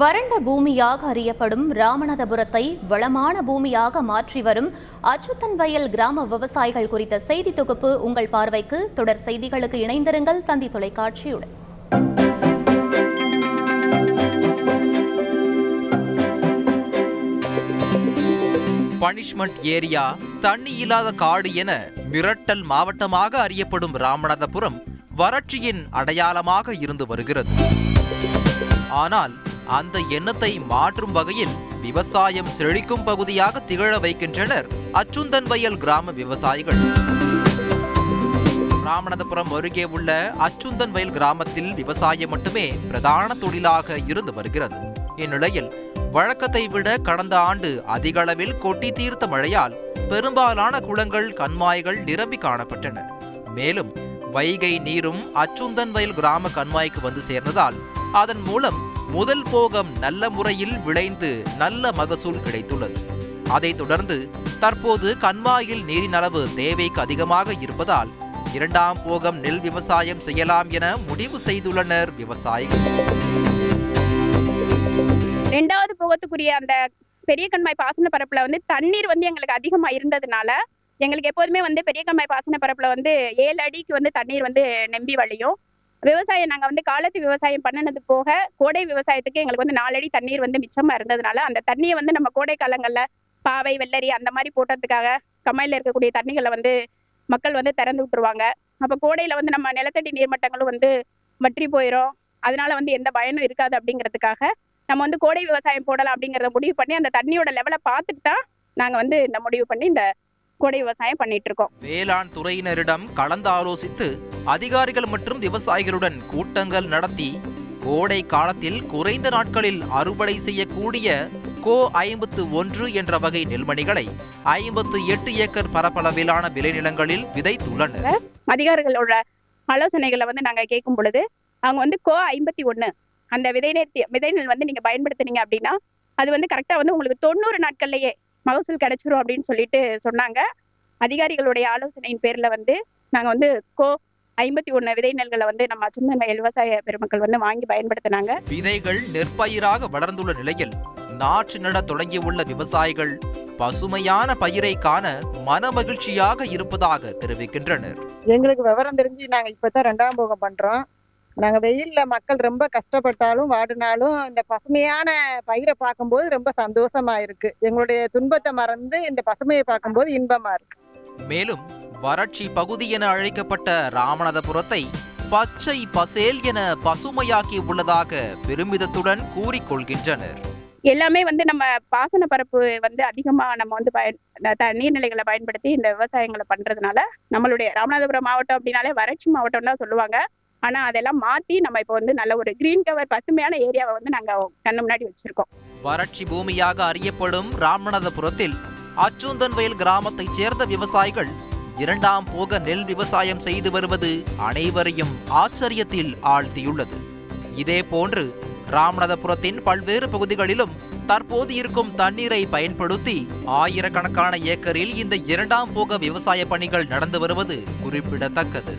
வறண்ட பூமியாக அறியப்படும் ராமநாதபுரத்தை வளமான பூமியாக மாற்றி வரும் அச்சுத்தன் வயல் கிராம விவசாயிகள் குறித்த செய்தி தொகுப்பு உங்கள் பார்வைக்கு. தொடர் செய்திகளுக்கு இணைந்திருங்கள் தந்தி தொலைக்காட்சியுடன். பனிஷ்மெண்ட் ஏரியா தண்ணி இல்லாத காடு என மிரட்டல் மாவட்டமாக அறியப்படும் ராமநாதபுரம் வறட்சியின் அடையாளமாக இருந்து வருகிறது. ஆனால் அந்த எண்ணத்தை மாற்றும் வகையில் விவசாயம் செழிக்கும் பகுதியாக திகழ வைக்கின்றனர் அச்சுந்தன் வயல் கிராம விவசாயிகள். ராமநாதபுரம் அருகே உள்ள அச்சுந்தன் வயல் கிராமத்தில் விவசாயம் மட்டுமே பிரதான தொழிலாக இருந்து வருகிறது. இந்நிலையில் வழக்கத்தை விட கடந்த ஆண்டு அதிக அளவில் கொட்டி தீர்த்த மழையால் பெரும்பாலான குளங்கள் கண்மாய்கள் நிரம்பி காணப்பட்டன. மேலும் வைகை நீரும் அச்சுந்தன் வயல் கிராம கண்மாய்க்கு வந்து சேர்ந்ததால் அதன் மூலம் முதல் போகம் நல்ல முறையில் விளைந்து நல்ல மகசூல் கிடைத்துள்ளது. அதைத் தொடர்ந்து தற்போது கண்மாயில் நீரின் அளவு தேவைக்கு அதிகமாக இருப்பதால் இரண்டாம் போகம் நெல் விவசாயம் செய்யலாம் என முடிவு செய்துள்ளனர் விவசாயிகள். ரெண்டாவது போகத்துக்குரிய அந்த பெரிய கண்மாய் பாசன பரப்புல வந்து தண்ணீர் வந்து எங்களுக்கு அதிகமா இருந்ததுனால எங்களுக்கு எப்போதுமே வந்து பெரிய கண்மாய் பாசன பரப்புல வந்து ஏழு அடிக்கு வந்து தண்ணீர் வந்து நம்பி வழியும். விவசாயம் நாங்க வந்து காலத்து விவசாயம் பண்ணினது போக கோடை விவசாயத்துக்கு எங்களுக்கு வந்து நாலடி தண்ணீர் வந்து மிச்சமா இருந்ததுனால அந்த தண்ணியை வந்து நம்ம கோடை காலங்கள்ல பாவை வெள்ளரி அந்த மாதிரி போட்டதுக்காக கம்மாயில இருக்கக்கூடிய தண்ணிகளை வந்து மக்கள் வந்து திறந்து விட்டுருவாங்க. அப்ப கோடையில வந்து நம்ம நிலத்தடி நீர்மட்டங்களும் வந்து வற்றி போயிடும் அதனால வந்து எந்த பயனும் இருக்காது அப்படிங்கிறதுக்காக நம்ம வந்து கோடை விவசாயம் போடலாம் அப்படிங்கறத முடிவு பண்ணி அந்த தண்ணியோட லெவலை பார்த்துட்டு தான் நாங்க வந்து இந்த முடிவு பண்ணி இந்த கோடை விவசாயம் பண்ணிட்டு இருக்கோம் வேளாண் துறையினரிடம் கலந்து ஆலோசித்து அதிகாரிகள் மற்றும் விவசாயிகளுடன் கூட்டங்கள் நடத்தி கோடை காலத்தில் குறைந்த நாட்களில் அறுவடை செய்யக்கூடிய கோ ஐம்பத்து ஒன்று என்ற வகை நெல்மணிகளை ஐம்பத்து எட்டு ஏக்கர் பரப்பளவிலான விளைநிலங்களில் விதைத்துள்ளனர். அதிகாரிகளோட ஆலோசனைகளை வந்து நாங்க கேட்கும் பொழுது அவங்க வந்து கோ ஐம்பத்தி ஒண்ணு அந்த விதை விதை நெல் வந்து நீங்க பயன்படுத்துனீங்க அப்படின்னா அது வந்து கரெக்டா வந்து உங்களுக்கு தொண்ணூறு நாட்கள்லயே மகசூல் கிடைச்சிரும் அப்படின்னு சொல்லிட்டு சொன்னாங்க. அதிகாரிகளுடைய ஆலோசனையின் பேர்ல வந்து நாங்க வந்து கோ ஐம்பத்தி ஒண்ணு விதை நெல்களை வந்து நம்ம சுந்தன விவசாய பெருமக்கள் வந்து வாங்கி பயன்படுத்தினாங்க. விதைகள் நெற்பயிராக வளர்ந்துள்ள நிலையில் நாற்று நட தொடங்கியுள்ள விவசாயிகள் பசுமையான பயிரை காண மனமகிழ்ச்சியாக இருப்பதாக தெரிவிக்கின்றனர். எங்களுக்கு விவரம் தெரிஞ்சு நாங்க இப்பதான் ரெண்டாம் போகம் பண்றோம். நாங்க வெயில்ல மக்கள் ரொம்ப கஷ்டப்பட்டாலும் வாடினாலும் இந்த பசுமையான பயிரை பார்க்கும்போது ரொம்ப சந்தோஷமா இருக்கு. எங்களுடைய துன்பத்தை மறந்து இந்த பசுமையை பார்க்கும்போது இன்பமா இருக்கு. மேலும் வறட்சி பகுதி என அழைக்கப்பட்ட ராமநாதபுரத்தை பச்சை பசேல் என பசுமையாக்கி உள்ளதாக பெருமிதத்துடன் கூறிக்கொள்கின்றனர். எல்லாமே வந்து நம்ம பாசன பரப்பு வந்து அதிகமா நம்ம வந்து பயன் நீர்நிலைகளை பயன்படுத்தி இந்த விவசாயங்களை பண்றதுனால நம்மளுடைய ராமநாதபுரம் மாவட்டம் அப்படின்னாலே வறட்சி மாவட்டம் தான் சொல்லுவாங்க. ஆனா அதெல்லாம் மாத்தி நம்ம இப்போ வந்து நல்ல ஒரு கிரீன் கவர் பசுமையான ஏரியாவை வந்து நாங்க கண்ணு முன்னாடி வச்சிருக்கோம். வறட்சி பூமியாக அறியப்படும் ராமநாதபுரத்தில் அச்சுந்தன்வயல் கிராமத்தைச் சேர்ந்த விவசாயிகள் இரண்டாம் போக நெல் விவசாயம் செய்து வருவது அனைவரையும் ஆச்சரியத்தில் ஆழ்த்தியுள்ளது. இதே போன்று ராமநாதபுரத்தின் பல்வேறு பகுதிகளிலும் தற்போது இருக்கும் தண்ணீரை பயன்படுத்தி ஆயிரக்கணக்கான ஏக்கரில் இந்த இரண்டாம் போக விவசாய பணிகள் நடந்து வருவது குறிப்பிடத்தக்கது.